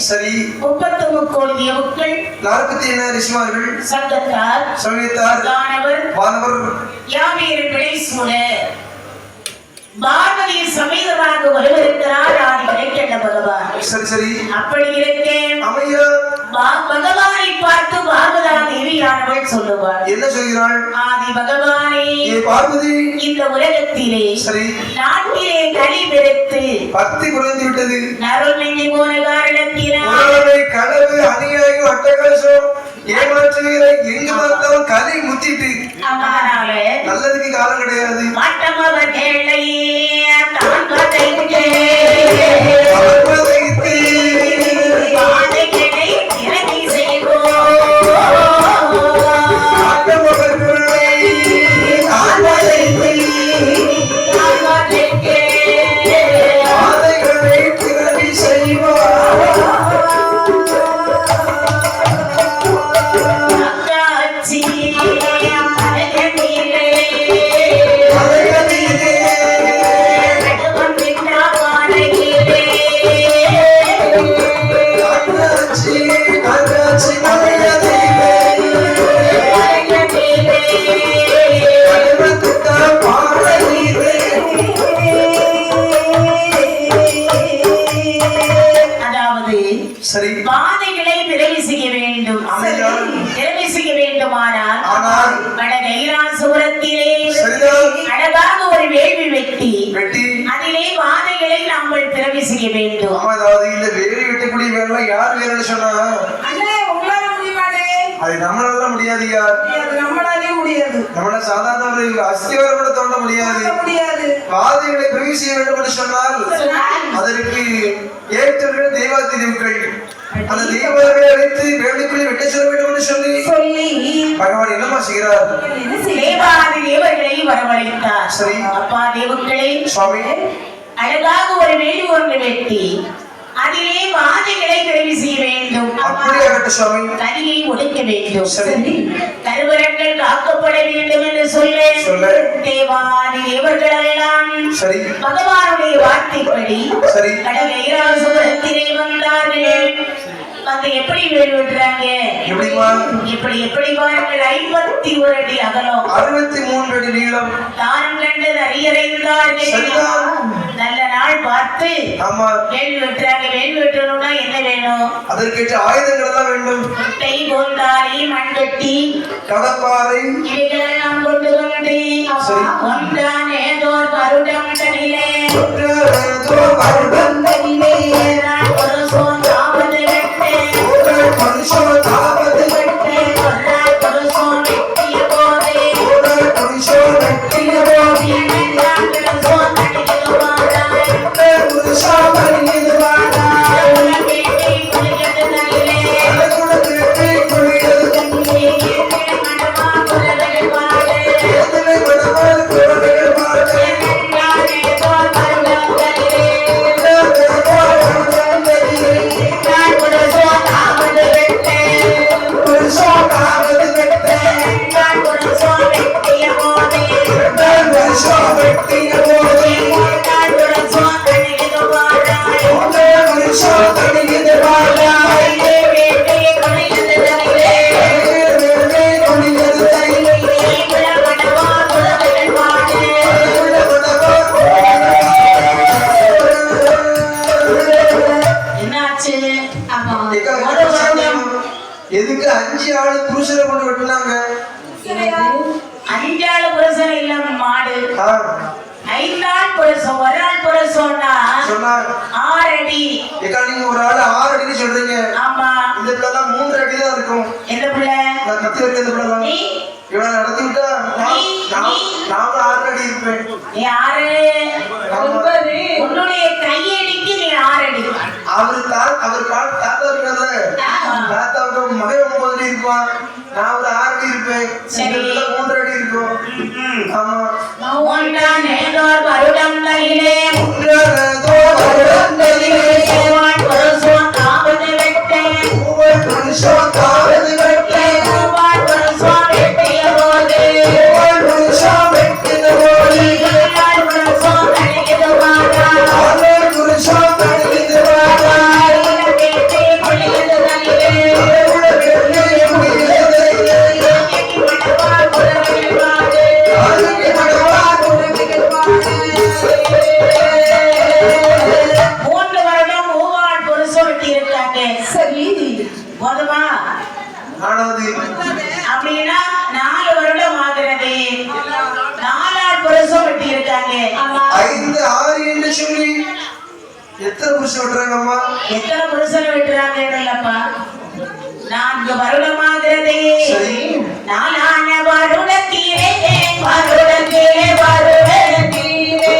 சரி. முப்பத்து முக்கோடி தேவுக்கள் நாற்பத்தி என்ன ரிஷிமார்கள் சங்கத்தார் சமயத்தார் வானவர் யாவேறு பிழை சூழ பார்வதி சமேதமாக வருவதற்கிறார் ஆதி கிடைக்கின்ற பகவான். சரி சரி. அப்படி இருக்கேன். அமையா. பகவானை பார்த்து பார்வதா தேவியானவள் சொல்லுவாள். என்ன சொல்கிறாள்? ஆதி பகவானே பார்வதி. இந்த உலகத்திலே சரி. நாட்டிலே களி பெருத்து பக்தி குறைந்து விட்டது நருள்மிஞ்சி போன காரணத்தினால் பிறவி செய்ய வேண்டும். ஆமா, அதாவது இந்த வேறு வெட்டக்கூடிய வேலை யார் வேலைன்னு சொன்னா? அண்ணே உங்களால முடியுமாடே அது நம்மளால முடியாதுயா முடியாது நம்மளாலே முடியாது. நம்மள சாதாரண ஒரு அஸ்திவாரம் கூட தோண்ட முடியாது. முடியாது. பாதைகளை பிரிவு செய்ய வேண்டும் என்று சொன்னால் அதற்கு ஏற்றவர்கள் தெய்வாதி தேவர்கள் அந்த தெய்வங்களை அழைத்து வேண்டுக்குள்ளே வெட்ட சொல்ல வேண்டும் என்று சொல்லி சொல்லி. பகவான் என்னமா செய்கிறார்? தேவாதி தேவர்களை வரவழைத்தார். சரி. அப்பா தேவர்களே. சுவாமி. அழகாக ஒரு வேலி ஒன்று வெட்டி அதிலே வாதைகளை பிறவி செய்ய வேண்டும். கரியை ஒடுக்க வேண்டும். சரி. கருவரங்கள் காக்கப்பட வேண்டும் என்று சொல்ல. தேவாதி தேவர்கள் எல்லாம் பகவானுடைய வார்த்தைப்படி கடலைராசுரத்திலே வந்தார்கள். வந்து எப்படி வேல் விடுறாங்க எப்படிமா இப்படி எப்படி பாருங்கள் ஐம்பத்தி ஒரு அடி அகலம். அறுபத்தி மூன்று அடி நீளம். தானம் கண்டு அறியறைந்தார்கள். நல்ல நாள் பார்த்து ஆமா. வேல் வெட்டுறாங்க. வேல் வெட்டணும்னா என்ன வேணும்? அதற்கேற்ற ஆயுதங்கள் எல்லாம் வேண்டும். முட்டை கோந்தாரி மண்கட்டி கடப்பாறை. இவைகளெல்லாம் கொண்டு வந்து. ஒன்றான் ஏதோர் பருடம் தனிலே ஒன்றேதோ வருடந்தனிலே ஏறான் ஒரு எதுக்கு அஞ்சு ஆளு புருஷனை கொண்டு வெட்டினாங்க அஞ்சாள் புருஷன் இல்ல மாடு. ஆ, ஐந்தாள் புருஷன் ஒரு ஆள் சொன்னாங்க. ஆறு அடி ஏக்கா நீங்க ஒரு ஆளு ஆறு அடின்னு சொல்றீங்க. ஆமா. இந்த பிள்ளைலாம் மூன்று அடி தான் இருக்கும். எந்த பிள்ளை? நான் கத்தி வைக்க இந்த பிள்ளைலாம் நீ? இவனை நடத்தி விட்டா நான்- ஆறு அடி இருப்பேன். நீ ஆறு. ஒன்பது. உன்னுடைய அடி அவரு தான் அவர் கால தாத்தா இருக்காரு தாத்தாவுக்கு மகன் ஒன்பது அடி இருப்பான் நான் ஒரு ஆறு அடி இருப்பேன் மூன்று அடி இருக்கும் ஆமா. வருடம் வருடம் வருடம் அப்படின்னு சொல்லி எத்தனை புருஷன் விட்டுறாங்கம்மா எத்தனை புருஷன் விட்டுறாங்க இல்லப்பா நான்கு வருடமாகிறது நானான வருடத்தீரே வருடத்தீரே. வருடத்தீரே.